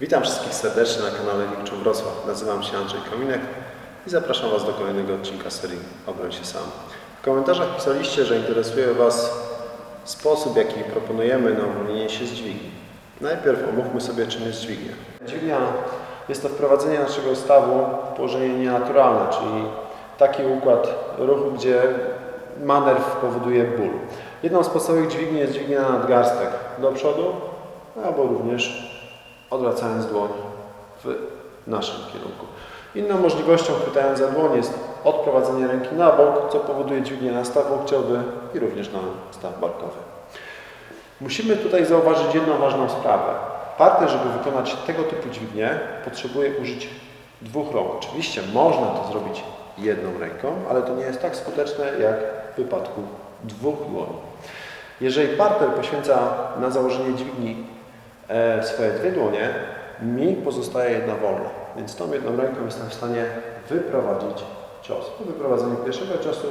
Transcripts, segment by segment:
Witam wszystkich serdecznie na kanale Wilczu Wrocław. Nazywam się Andrzej Kominek i zapraszam Was do kolejnego odcinka serii Obroń się sam. W komentarzach pisaliście, że interesuje Was sposób, jaki proponujemy na uwolnienie się z dźwigni. Najpierw omówmy sobie, czym jest dźwignia. Dźwignia jest to wprowadzenie naszego stawu w położenie nienaturalne, czyli taki układ ruchu, gdzie manewr powoduje ból. Jedną z podstawowych dźwigni jest dźwignia na nadgarstek do przodu, albo również odwracając dłoń w naszym kierunku. Inną możliwością, chwytając za dłoń, jest odprowadzenie ręki na bok, co powoduje dźwignię na staw łokciowy i również na staw barkowy. Musimy tutaj zauważyć jedną ważną sprawę. Partner, żeby wykonać tego typu dźwignię, potrzebuje użyć dwóch rąk. Oczywiście można to zrobić jedną ręką, ale to nie jest tak skuteczne jak w wypadku dwóch dłoni. Jeżeli partner poświęca na założenie dźwigni e, swoje dwie dłonie, mi pozostaje jedna wolna. Więc tą jedną ręką jestem w stanie wyprowadzić cios. Po wyprowadzeniu pierwszego ciosu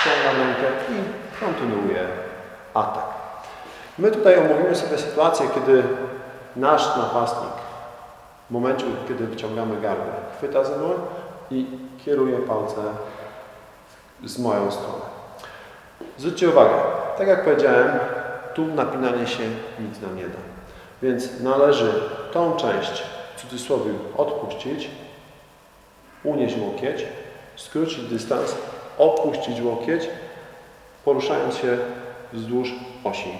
ściągam rękę i kontynuuję atak. My tutaj omówimy sobie sytuację, kiedy nasz napastnik w momencie, kiedy wyciągamy garbę, chwyta za dłoń i kieruje palce z moją stronę. Zwróćcie uwagę, tak jak powiedziałem, tu napinanie się nic nam nie da. Więc należy tą część, w cudzysłowie, odpuścić, unieść łokieć, skrócić dystans, opuścić łokieć, poruszając się wzdłuż osi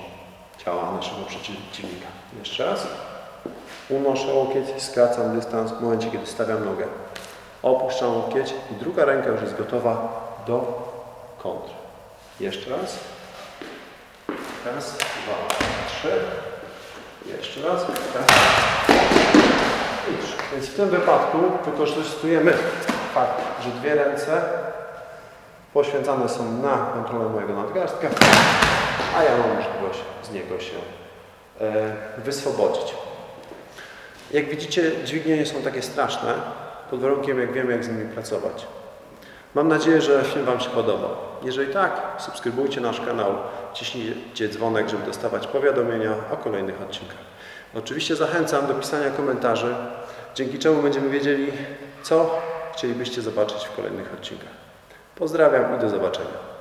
ciała naszego przeciwnika. Jeszcze raz. Unoszę łokieć, skracam dystans w momencie, kiedy stawiam nogę. Opuszczam łokieć i druga ręka już jest gotowa do kontry. Jeszcze raz. Raz, dwa, trzy. Jeszcze raz. Trzy. Więc w tym wypadku wykorzystujemy fakt, że dwie ręce poświęcane są na kontrolę mojego nadgarstka, a ja mam możliwość z niego się e, wyswobodzić. Jak widzicie, dźwignie nie są takie straszne, pod warunkiem, jak wiemy, jak z nimi pracować. Mam nadzieję, że film Wam się podobał. Jeżeli tak, subskrybujcie nasz kanał, ciśnijcie dzwonek, żeby dostawać powiadomienia o kolejnych odcinkach. Oczywiście zachęcam do pisania komentarzy, dzięki czemu będziemy wiedzieli, co chcielibyście zobaczyć w kolejnych odcinkach. Pozdrawiam i do zobaczenia.